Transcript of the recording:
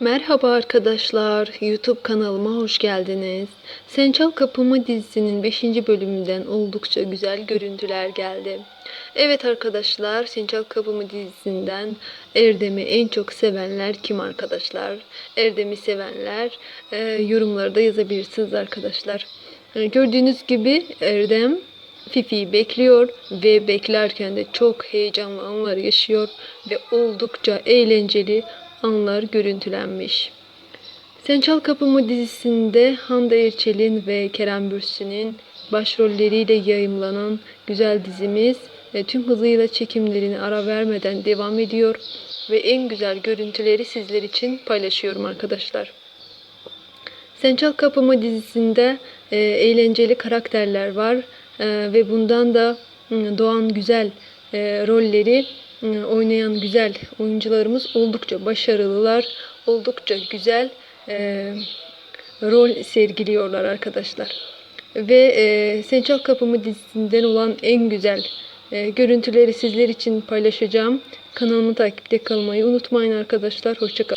Merhaba arkadaşlar, YouTube kanalıma hoş geldiniz. Sen Çal Kapımı dizisinin 5. bölümünden oldukça güzel görüntüler geldi. Evet arkadaşlar, Sen Çal Kapımı dizisinden Erdem'i en çok sevenler kim arkadaşlar? Erdem'i sevenler e, yorumlarda yazabilirsiniz arkadaşlar. E, gördüğünüz gibi Erdem Fifi'yi bekliyor ve beklerken de çok heyecanlı anlar yaşıyor ve oldukça eğlenceli anlar görüntülenmiş. Sen Çal Kapımı dizisinde Hande Erçel'in ve Kerem Bürsin'in başrolleriyle yayımlanan güzel dizimiz e, tüm hızıyla çekimlerini ara vermeden devam ediyor ve en güzel görüntüleri sizler için paylaşıyorum arkadaşlar. Sen Çal Kapımı dizisinde e, eğlenceli karakterler var E, ve bundan da hı, doğan güzel rolleri oynayan güzel oyuncularımız oldukça başarılılar, oldukça güzel e, rol sergiliyorlar arkadaşlar. Ve e, Sen Çal Kapımı dizisinden olan en güzel e, görüntüleri sizler için paylaşacağım. Kanalımı takipte kalmayı unutmayın arkadaşlar. Hoşçakalın.